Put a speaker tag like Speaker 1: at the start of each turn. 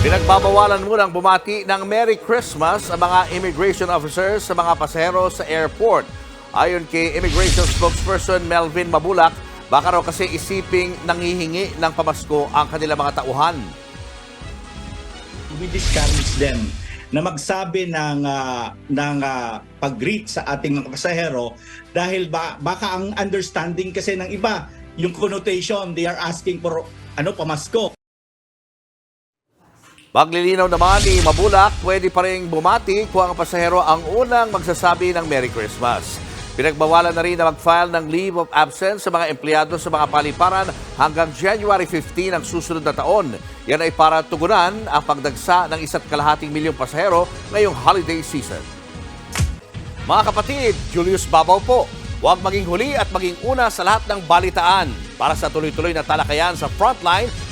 Speaker 1: Pinagbabawalan munang bumati ng Merry Christmas ang mga immigration officers sa mga pasahero sa airport. Ayon kay Immigration Spokesperson Melvin Mabulak, baka raw kasi isiping nangihingi ng pamasko ang kanilang mga tauhan.
Speaker 2: we discourage them na magsabi ng ah, ng ah, pag-greet sa ating mga pasahero dahil ba, baka ang understanding kasi ng iba yung connotation they are asking for ano pamasko
Speaker 1: Paglilinaw naman ni Mabulak, pwede pa rin bumati kung ang pasahero ang unang magsasabi ng Merry Christmas. Pinagbawalan na rin na mag-file ng leave of absence sa mga empleyado sa mga paliparan hanggang January 15 ng susunod na taon. Yan ay para tugunan ang pagdagsa ng isa't kalahating milyong pasahero ngayong holiday season. Mga kapatid, Julius Babaw po. Huwag maging huli at maging una sa lahat ng balitaan. Para sa tuloy-tuloy na talakayan sa Frontline,